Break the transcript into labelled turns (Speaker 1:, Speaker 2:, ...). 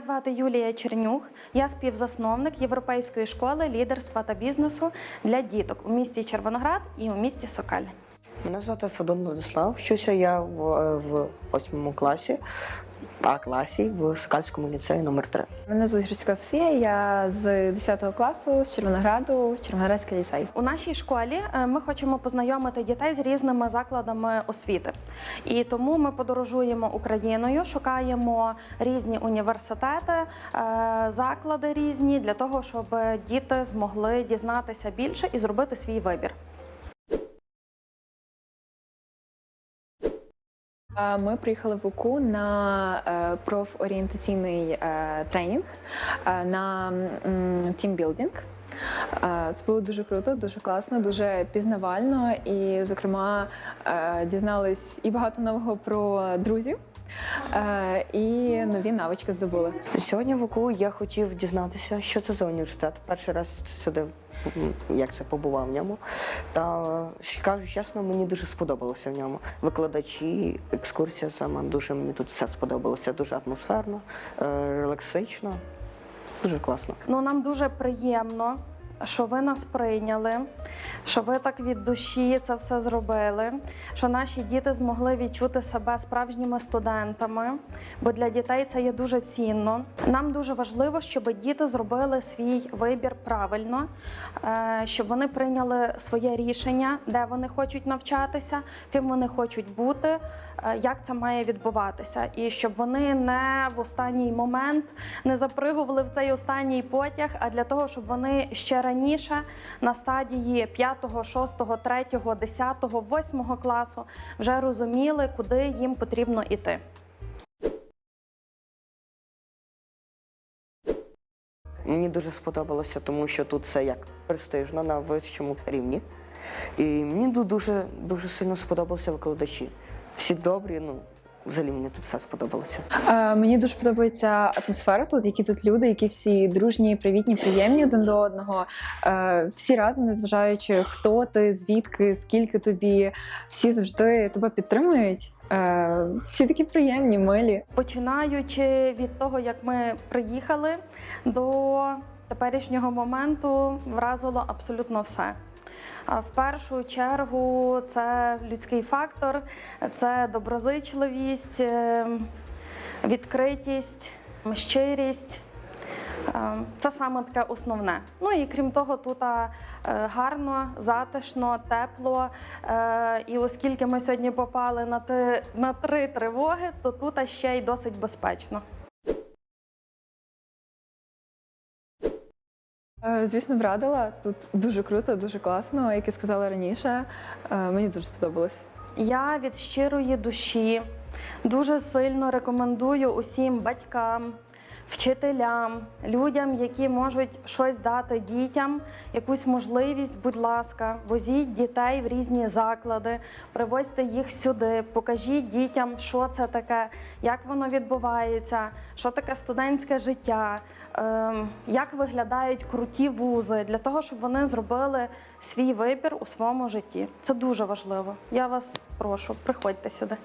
Speaker 1: звати Юлія Чернюх. Я співзасновник Європейської школи лідерства та бізнесу для діток у місті Червоноград і у місті Сокаль.
Speaker 2: Мене звати Федон Владислав. Вчуся я в, е, в восьмому класі, А класі в Сокальському ліцеї номер 3
Speaker 3: Мене звуть Грицька Софія, я з 10 класу з Червонограду, Червоноградський ліцей.
Speaker 1: У нашій школі е, ми хочемо познайомити дітей з різними закладами освіти. І тому ми подорожуємо Україною, шукаємо різні університети, е, заклади різні для того, щоб діти змогли дізнатися більше і зробити свій вибір.
Speaker 3: Ми приїхали в УКУ на е, профорієнтаційний е, тренінг е, на тімбілдинг. Це було дуже круто, дуже класно, дуже пізнавально. І, зокрема, дізнались і багато нового про друзів, і нові навички здобули.
Speaker 2: Сьогодні в УКУ я хотів дізнатися, що це за університет. Перший раз сюди як це побував в ньому. Та кажу чесно, мені дуже сподобалося в ньому. Викладачі, екскурсія сама дуже мені тут все сподобалося. Дуже атмосферно, е, релаксично, дуже класно.
Speaker 1: Ну нам дуже приємно, що ви нас прийняли, що ви так від душі це все зробили, що наші діти змогли відчути себе справжніми студентами, бо для дітей це є дуже цінно. Нам дуже важливо, щоб діти зробили свій вибір правильно, е, щоб вони прийняли своє рішення, де вони хочуть навчатися, ким вони хочуть бути, е, як це має відбуватися, і щоб вони не в останній момент не запригували в цей останній потяг, а для того, щоб вони ще раніше на стадії 5, 6, 3, 10, 8 класу вже розуміли, куди їм потрібно іти.
Speaker 2: Мені дуже сподобалося, тому що тут все як престижно на вищому рівні. І мені дуже, дуже сильно сподобалися викладачі. Всі добрі, ну, взагалі мені тут все сподобалося.
Speaker 3: Е, Мені дуже подобається атмосфера тут, які тут люди, які всі дружні, привітні, приємні один до одного. Е, Всі разом, незважаючи, хто ти, звідки, скільки тобі, всі завжди тебе підтримують. Е, Всі такі приємні, милі.
Speaker 1: Починаючи від того, як ми приїхали до теперішнього моменту, вразило абсолютно все. В першу чергу це людський фактор, це доброзичливість, е, відкритість, щирість. Е, Це саме таке основне. Ну і крім того, тут е, гарно, затишно, тепло. І оскільки ми сьогодні попали на три тривоги, то тут ще й досить безпечно.
Speaker 3: Звісно, б радила. Тут дуже круто, дуже класно. Як я сказала раніше, е, мені дуже сподобалось.
Speaker 1: Я від щирої душі дуже сильно рекомендую усім батькам, вчителям, людям, які можуть щось дати дітям, якусь можливість, будь ласка, возіть дітей в різні заклади, привозьте їх сюди, покажіть дітям, що це таке, як воно відбувається, що таке студентське життя, ем, як виглядають круті вузи, для того, щоб вони зробили свій вибір у своєму житті. Це дуже важливо. Я вас прошу, приходьте сюди.